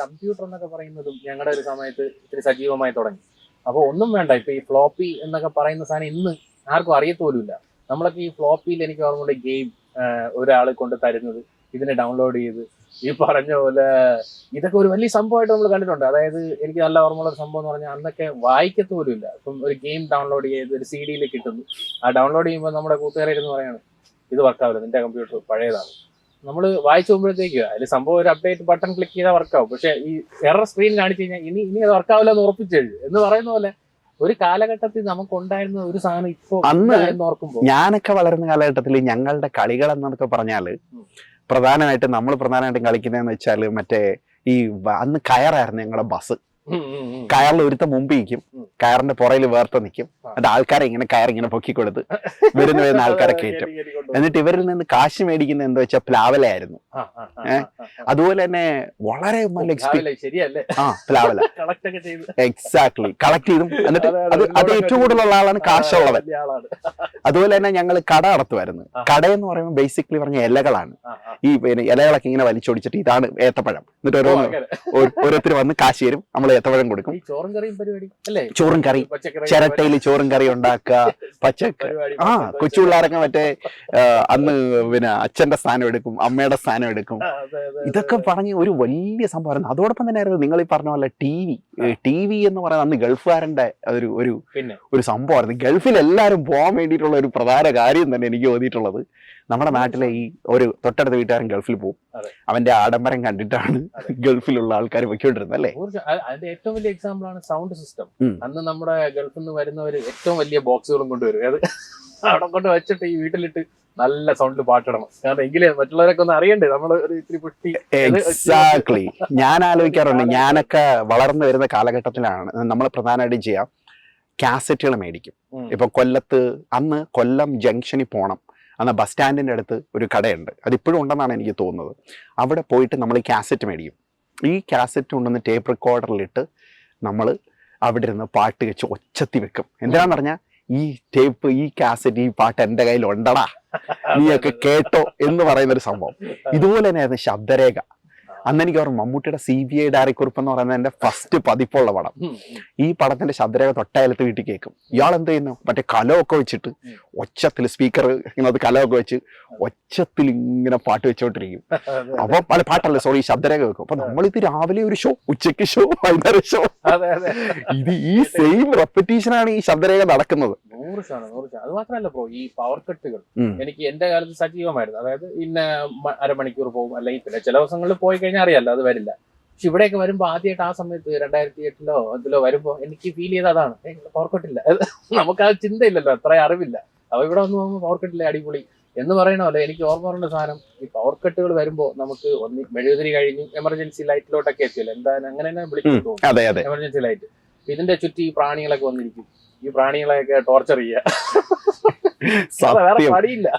Computer എന്നൊക്കെ പറയുന്നതും ഞങ്ങളുടെ ഒരു സമയത്ത് ഇത്തിരി സജീവമായി തുടങ്ങി. അപ്പോൾ ഒന്നും വേണ്ട ഇപ്പൊ ഈ ഫ്ലോപ്പി എന്നൊക്കെ പറയുന്ന സാധനം ഇന്ന് ആർക്കും അറിയത്തോലുമില്ല. നമ്മളൊക്കെ ഈ ഫ്ലോപ്പിയിൽ എനിക്ക് ഓർമ്മയുണ്ട് ഗെയിം ഒരാൾ കൊണ്ട് തരുന്നത് ഇതിനെ ഡൗൺലോഡ് ചെയ്ത് ഈ പറഞ്ഞ പോലെ ഇതൊക്കെ ഒരു വലിയ സംഭവമായിട്ട് നമ്മൾ കണ്ടിട്ടുണ്ട്. അതായത് എനിക്ക് നല്ല ഓർമ്മയുള്ള ഒരു സംഭവം എന്ന് പറഞ്ഞാൽ അന്നൊക്കെ വായിക്കത്ത് ഇല്ല ഇപ്പം ഒരു ഗെയിം ഡൗൺലോഡ് ചെയ്ത് ഒരു സി ഡിയിൽ കിട്ടുന്നു. ആ ഡൗൺലോഡ് ചെയ്യുമ്പോൾ നമ്മുടെ കൂട്ടുകാരായിരുന്നു പറയാണ് ഇത് വർക്കാവില്ല നിന്റെ കമ്പ്യൂട്ടർ പഴയതാണ്. നമ്മൾ വായിച്ചു പോകുമ്പോഴത്തേക്ക് അതിൽ സംഭവം ഒരു അപ്ഡേറ്റ് ബട്ടൺ ക്ലിക്ക് ചെയ്താൽ വർക്കാവും പക്ഷെ ഈ എറർ സ്ക്രീൻ കാണിച്ചു കഴിഞ്ഞാൽ ഇനി ഇനി അത് വർക്കാവില്ല എന്ന് ഉറപ്പിച്ചു എന്ന് പറയുന്ന പോലെ ഒരു കാലഘട്ടത്തിൽ നമുക്ക് ഉണ്ടായിരുന്ന ഒരു സാധനം ഇപ്പോ അന്ന് ഓർക്കുമ്പോൾ ഞാനൊക്കെ വളരുന്ന കാലഘട്ടത്തിൽ ഞങ്ങളുടെ കളികൾ എന്നൊക്കെ പറഞ്ഞാൽ പ്രധാനമായിട്ടും നമ്മൾ പ്രധാനമായിട്ടും കളിക്കുന്നതെന്ന് വെച്ചാൽ മറ്റേ ഈ അന്ന് കയറായിരുന്നു ഞങ്ങളുടെ ബസ് കയറിൽ ഒരുത്ത മുമ്പ് നിൽക്കും. കയറിന്റെ പുറയിൽ വേർത്ത് നിൽക്കും. അത് ആൾക്കാരെ ഇങ്ങനെ കയർ ഇങ്ങനെ പൊക്കി കൊടുത്ത് വരുന്ന വരുന്ന ആൾക്കാരെ കയറ്റും എന്നിട്ട് ഇവരിൽ നിന്ന് കാശ് മേടിക്കുന്ന എന്താ വെച്ചാൽ പ്ലാവലയായിരുന്നു ഏ? അതുപോലെ തന്നെ വളരെ നല്ല എക്സ്പീരിയൻസ് ശരിയല്ലേ? ആ പ്ലാവല കളക്ട് ഒക്കെ ചെയ്ത്. എക്സാക്ട്ലി കളക്ട് ചെയ്തും. എന്നിട്ട് അതെ, അതെ, ഏറ്റവും കൂടുതലുള്ള ആളാണ് കാശുള്ളവൻ. അതുപോലെ തന്നെ ഞങ്ങൾ കട നടത്തുമായിരുന്നു. കട എന്ന് പറയുമ്പോൾ ബേസിക്കലി പറഞ്ഞ ഇലകളാണ്. ഈ പിന്നെ ഇലകളൊക്കെ ഇങ്ങനെ വലിച്ചൊടിച്ചിട്ട് ഇതാണ് ഏത്തപ്പഴം. എന്നിട്ട് ഓരോ ഓരോരുത്തർ വന്ന് കാശ് തരും. നമ്മൾ ഏത്തപ്പഴം കൊടുക്കും. ചോറും കറി. ചിരട്ടയിൽ ചോറും കറി ഉണ്ടാക്കുക. പച്ചക്കറി ആ കൊച്ചു പിള്ളേരൊക്കെ മറ്റേ അന്ന് പിന്നെ അച്ഛന്റെ സ്ഥാനം എടുക്കും. അമ്മയുടെ സ്ഥാനം എടുക്കും. അതെ, അതെ. ഇതൊക്കെ പറഞ്ഞ് ഒരു വലിയ സംഭവമായിരുന്നു അതോടൊപ്പം തന്നെ ആയിരുന്നു നിങ്ങൾ ഈ പറഞ്ഞ പോലെ ടി വി. ടി വി എന്ന് പറയുന്നത് അന്ന് ഗൾഫുകാരന്റെ ഒരു ഒരു ഒരു സംഭവമായിരുന്നു. ഗൾഫിൽ എല്ലാവരും പോകാൻ വേണ്ടിയിട്ടുള്ള ഒരു പ്രധാന കാര്യം തന്നെ എനിക്ക് തോന്നിയിട്ടുള്ളത്. നമ്മുടെ നാട്ടിലെ ഈ ഒരു തൊട്ടടുത്ത വീട്ടുകാരൻ ഗൾഫിൽ പോകും അവന്റെ ആഡംബരം കണ്ടിട്ടാണ് ഗൾഫിലുള്ള ആൾക്കാർ പൊയ്ക്കൊണ്ടിരുന്നത് അല്ലേ? നൂറ് അതിന്റെ ഏറ്റവും വലിയ എക്സാമ്പിൾ ആണ് സൗണ്ട് സിസ്റ്റം അന്ന് നമ്മുടെ ഗൾഫിൽ നിന്ന് വരുന്നവര് ഏറ്റവും വലിയ ബോക്സുകളും കൊണ്ടുവരും. അത് അവിടെ കൊണ്ട് വെച്ചിട്ട് ഈ വീട്ടിലിട്ട് നല്ല സൗണ്ടിൽ പാട്ടിടണം. കാരണം എങ്കിലേ മറ്റുള്ളവരൊക്കെ ഒന്ന് അറിയണ്ടേ? നമ്മൾ ഒരു ഇത്തിരി എക്സാക്ട്ലി ഞാൻ ആലോചിക്കാറുണ്ട് ഞാനൊക്കെ വളർന്നു വരുന്ന കാലഘട്ടത്തിലാണ് നമ്മൾ പ്രധാനമായിട്ടും ചെയ്യാം കാസറ്റുകൾ മേടിക്കും. ഇപ്പൊ കൊല്ലത്ത് അന്ന് കൊല്ലം ജംഗ്ഷനിൽ പോകണം അന്ന് ബസ് സ്റ്റാൻഡിന്റെ അടുത്ത് ഒരു കടയുണ്ട്. അതിപ്പോഴും ഉണ്ടെന്നാണ് എനിക്ക് തോന്നുന്നത്. അവിടെ പോയിട്ട് നമ്മൾ ഈ കാസറ്റ് മേടിക്കും. ഈ കാസറ്റ് കൊണ്ടുവന്ന് ടേപ്പ് റെക്കോർഡറിലിട്ട് നമ്മൾ അവിടെ ഇരുന്ന് പാട്ട് വെച്ച് ഒച്ചത്തി വെക്കും. എന്തിനാന്ന് പറഞ്ഞാൽ ഈ ടേപ്പ് ഈ കാസറ്റ് ഈ പാട്ട് എന്റെ കയ്യിൽ ഉണ്ടടാ നീയൊക്കെ കേട്ടോ എന്ന് പറയുന്ന ഒരു സംഭവം. ഇതുപോലെ തന്നെയായിരുന്നു ശബ്ദരേഖ. അന്ന് എനിക്ക് ഓർമ്മ മമ്മൂട്ടിയുടെ സി ബി ഐ ഡയറിക്കുറിപ്പ് എന്ന് പറയുന്നത് എന്റെ ഫസ്റ്റ് പതിപ്പുള്ള പടം. ഈ പടത്തിന്റെ ശബ്ദരേഖ തൊട്ടയലത്ത് വീട്ടിൽ കേൾക്കും. ഇയാൾ എന്ത് ചെയ്യുന്നു? മറ്റേ കലമൊക്കെ വെച്ചിട്ട് ഒച്ചത്തിൽ സ്പീക്കർ ഇങ്ങനെ അത് കലമൊക്കെ വെച്ച് ഒച്ചത്തിൽ ഇങ്ങനെ പാട്ട് വെച്ചോണ്ടിരിക്കും. അപ്പൊ പല പാട്ടല്ല? സോറി ശബ്ദരേഖ വെക്കും അപ്പൊ നമ്മളിത് രാവിലെ ഒരു ഷോ ഉച്ചയ്ക്ക് ഷോ വൈകുന്നേരം ഷോ ഇത് ഈ സെയിം റെപ്പറ്റീഷനാണ് ഈ ശബ്ദരേഖ നടക്കുന്നത്. നൂറ് ശതമാനം നൂറ് ശതമാനം അത് മാത്രമല്ല ബ്രോ ഈ പവർ കട്ടുകൾ എനിക്ക് എന്റെ കാലത്ത് സജീവമായിരുന്നു. അതായത് ഇന്ന അരമണിക്കൂർ പോകും അല്ലെങ്കിൽ പിന്നെ ചില ദിവസങ്ങളിൽ പോയി കഴിഞ്ഞാൽ അറിയാലോ അത് വരില്ല. പക്ഷെ ഇവിടെയൊക്കെ വരുമ്പോൾ ആദ്യമായിട്ട് ആ സമയത്ത് രണ്ടായിരത്തി എട്ടിലോ അതിലോ വരുമ്പോൾ എനിക്ക് ഫീൽ ചെയ്ത അതാണ്. പവർ കട്ടില്ല നമുക്ക് ആ ചിന്തയില്ലല്ലോ അത്ര അറിവില്ല. അപ്പൊ ഇവിടെ വന്ന് പോകുമ്പോൾ പവർ കട്ടില്ല അടിപൊളി. എന്ന് പറയണ പോലെ എനിക്ക് ഓർമ്മ പറഞ്ഞ സാധനം ഈ പവർ കട്ടുകൾ വരുമ്പോൾ നമുക്ക് ഒന്ന് മെഴുകുതിരി കഴിഞ്ഞ് എമർജൻസി ലൈറ്റിലോട്ടൊക്കെ എത്തിയല്ലോ. എന്താ അങ്ങനെ തന്നെ അതെ എമർജൻസി ലൈറ്റ് ഇതിന്റെ ചുറ്റി ഈ പ്രാണികളൊക്കെ വന്നിരിക്കും. ഈ പ്രാണികളെയൊക്കെ ടോർച്ചർ ചെയ്യുക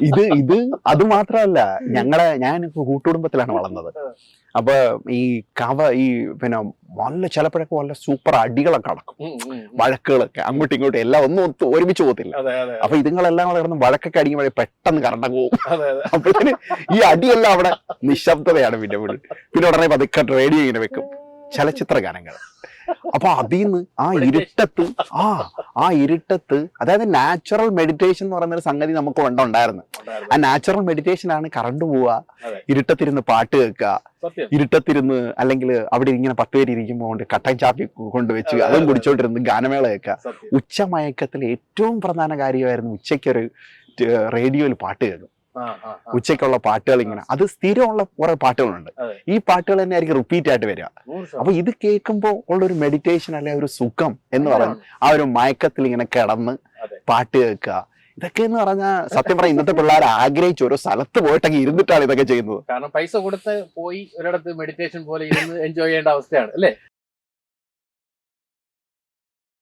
ഇത് ഇത് അത് മാത്രമല്ല ഞങ്ങളെ ഞാൻ കൂട്ടുകുടുംബത്തിലാണ് വളർന്നത്. അപ്പൊ ഈ കവ ഈ പിന്നെ നല്ല ചിലപ്പോഴൊക്കെ നല്ല സൂപ്പർ അടികളൊക്കെ ഉം. വഴക്കുകളൊക്കെ അങ്ങോട്ടും ഇങ്ങോട്ടും എല്ലാം ഒന്നും ഒത്ത് ഒരുമിച്ച് പോകത്തില്ല. അപ്പൊ ഇതുങ്ങളെല്ലാം കൂടെ കിടന്ന് വഴക്കൊക്കെ അടിക്കുമ്പോഴേ പെട്ടെന്ന് കറണ്ട പോകും അപ്പോഴത്തേന് ഈ അടിയെല്ലാം അവിടെ നിശബ്ദതയാണ് പിന്നെ വീട്. പിന്നെ ഉടനെ പതുക്കെ റേഡിയോ ഇങ്ങനെ വെക്കും. ചലച്ചിത്ര ഗാനങ്ങൾ അപ്പൊ അതിന്ന് ആ ഇരുട്ടത്ത് ആ ആ ഇരുട്ടത്ത് അതായത് നാച്ചുറൽ മെഡിറ്റേഷൻ എന്ന് പറയുന്ന ഒരു സംഗതി നമുക്ക് ഉണ്ടായിരുന്നു. ആ നാച്ചുറൽ മെഡിറ്റേഷൻ ആണ് കറണ്ട് പോവുക. ഇരുട്ടത്തിരുന്ന് പാട്ട് കേൾക്കുക ഇരുട്ടത്തിരുന്ന് അല്ലെങ്കിൽ അവിടെ ഇങ്ങനെ പത്ത് പേര് ഇരിക്കുമ്പോൾ കൊണ്ട് കട്ടൻ ചാപ്പി കൊണ്ട് വെച്ച് അതും. കുടിച്ചോണ്ടിരുന്ന് ഗാനമേള കേൾക്കുക ഉച്ചമയക്കത്തിൽ ഏറ്റവും പ്രധാന കാര്യമായിരുന്നു ഉച്ചയ്ക്കൊരു റേഡിയോയിൽ പാട്ട് കേൾക്കും. ഉച്ചയ്ക്കുള്ള പാട്ടുകൾ ഇങ്ങനെ. അത് സ്ഥിരമുള്ള കുറെ പാട്ടുകളുണ്ട്. ഈ പാട്ടുകൾ തന്നെ ആയിരിക്കും റിപ്പീറ്റ് ആയിട്ട് വരിക. അപ്പൊ ഇത് കേൾക്കുമ്പോൾ ഉള്ള ഒരു മെഡിറ്റേഷൻ അല്ലെ ഒരു സുഖം എന്ന് പറയുന്നത് ആ ഒരു മയക്കത്തിൽ ഇങ്ങനെ കിടന്ന് പാട്ട് കേൾക്കുക. ഇതൊക്കെ എന്ന് പറഞ്ഞാൽ സത്യം പറഞ്ഞാൽ ഇന്നത്തെ പിള്ളേർ ആഗ്രഹിച്ച് ഓരോ സ്ഥലത്ത് പോയിട്ടൊക്കെ ഇരുന്നിട്ടാണ് ഇതൊക്കെ ചെയ്യുന്നത്. കാരണം പൈസ കൊടുത്ത് പോയി ഒരിടത്ത് മെഡിറ്റേഷൻ പോലെ ഇരുന്ന് എൻജോയ് ചെയ്യേണ്ട അവസ്ഥയാണ് അല്ലേ?